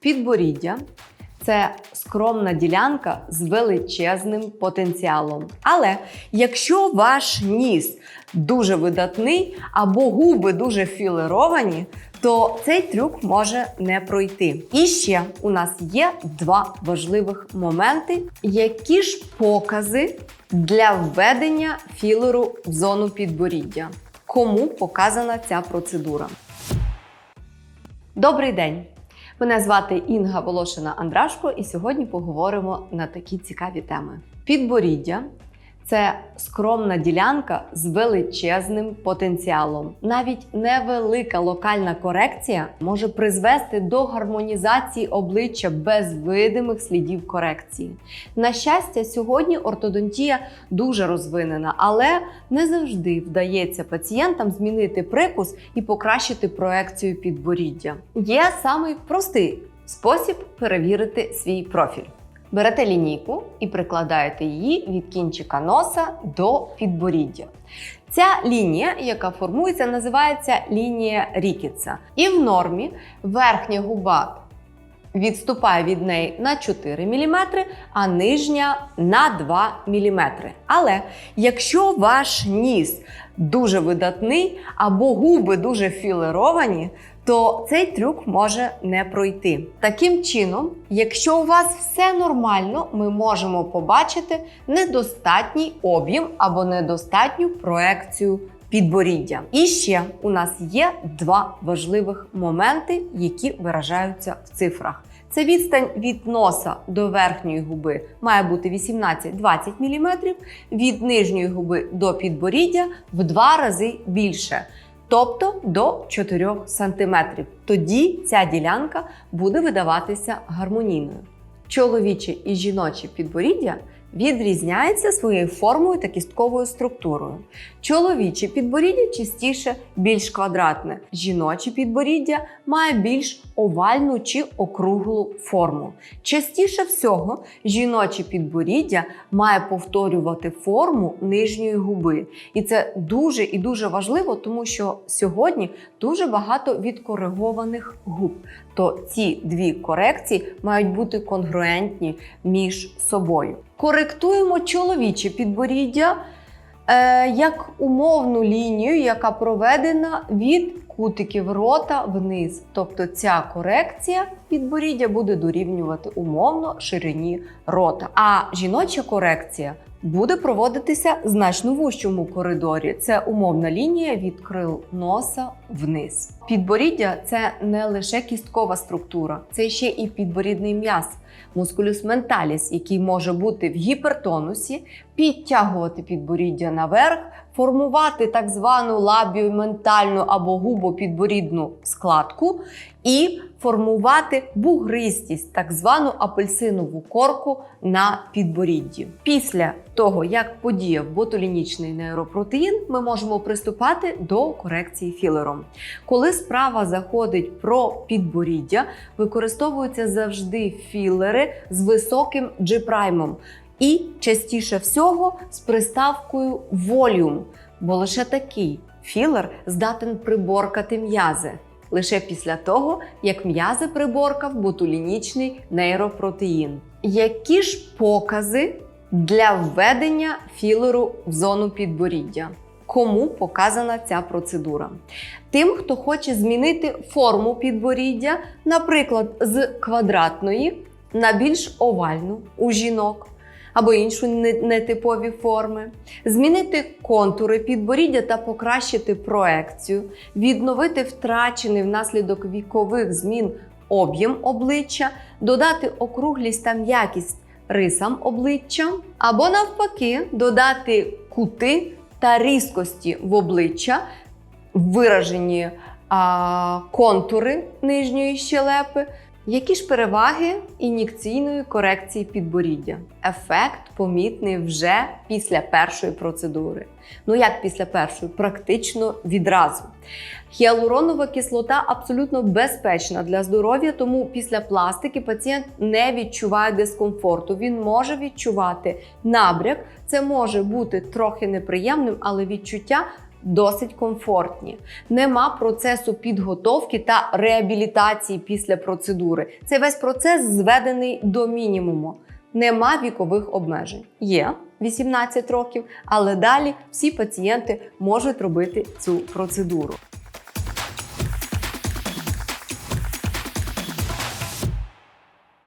Підборіддя це скромна ділянка з величезним потенціалом. Але якщо ваш ніс дуже видатний або губи дуже філеровані, то цей трюк може не пройти. І ще у нас є два важливих моменти, які ж покази для введення філеру в зону підборіддя. Кому показана ця процедура? Добрий день! Мене звати Інга Волошина Андрашко, і сьогодні поговоримо на такі цікаві теми. Підборіддя це скромна ділянка з величезним потенціалом. Навіть невелика локальна корекція може призвести до гармонізації обличчя без видимих слідів корекції. На щастя, сьогодні ортодонтія дуже розвинена, але не завжди вдається пацієнтам змінити прикус і покращити проекцію підборіддя. Є самий простий спосіб перевірити свій профіль. Берете лінійку і прикладаєте її від кінчика носа до підборіддя. Ця лінія, яка формується, називається лінія Рікітса. І в нормі верхня губа відступає від неї на 4 мм, а нижня на 2 мм. Але якщо ваш ніс дуже видатний або губи дуже філеровані, то цей трюк може не пройти. Таким чином, якщо у вас все нормально, ми можемо побачити недостатній об'єм або недостатню проекцію підборіддя. І ще у нас є два важливих моменти, які виражаються в цифрах. Це відстань від носа до верхньої губи має бути 18-20 мм, від нижньої губи до підборіддя в два рази більше тобто до 4 см. Тоді ця ділянка буде видаватися гармонійною. Чоловіче і жіноче підборіддя відрізняється своєю формою та кістковою структурою. Чоловіче підборіддя частіше більш квадратне, жіноче підборіддя має більш овальну чи округлу форму. Частіше всього, жіноче підборіддя має повторювати форму нижньої губи. І це дуже і дуже важливо, тому що сьогодні дуже багато відкоригованих губ. То ці дві корекції мають бути конгруентні між собою. Коректуємо чоловіче підборіддя е, як умовну лінію, яка проведена від кутиків рота вниз. Тобто ця корекція підборіддя буде дорівнювати умовно ширині рота. А жіноча корекція буде проводитися значно вущому коридорі. Це умовна лінія від крил носа вниз. Підборіддя це не лише кісткова структура, це ще і підборідний м'яз. Мускулюс менталіс, який може бути в гіпертонусі, підтягувати підборіддя наверх, формувати так звану лабіоментальну або губопідборідну складку і формувати бугристість, так звану апельсинову корку на підборідді. Після того, як подіяв ботулінічний нейропротеїн, ми можемо приступати до корекції філером. Коли справа заходить про підборіддя, використовуються завжди філери з високим G-праймом і частіше всього з приставкою волюм, бо лише такий філер здатен приборкати м'язи. Лише після того, як м'язи приборкав ботулінічний нейропротеїн. Які ж покази для введення філеру в зону підборіддя? Кому показана ця процедура? Тим, хто хоче змінити форму підборіддя, наприклад, з квадратної на більш овальну у жінок або інші нетипові форми, змінити контури підборіддя та покращити проекцію, відновити втрачений внаслідок вікових змін об'єм обличчя, додати округлість та м'якість рисам обличчя, або навпаки, додати кути та різкості в обличчя, виражені а, контури нижньої щелепи. Які ж переваги ін'єкційної корекції підборіддя? Ефект помітний вже після першої процедури. Ну як після першої? Практично відразу. Хіалуронова кислота абсолютно безпечна для здоров'я, тому після пластики пацієнт не відчуває дискомфорту. Він може відчувати набряк. Це може бути трохи неприємним, але відчуття досить комфортні. Нема процесу підготовки та реабілітації після процедури. Це весь процес зведений до мінімуму. Нема вікових обмежень. Є 18 років, але далі всі пацієнти можуть робити цю процедуру.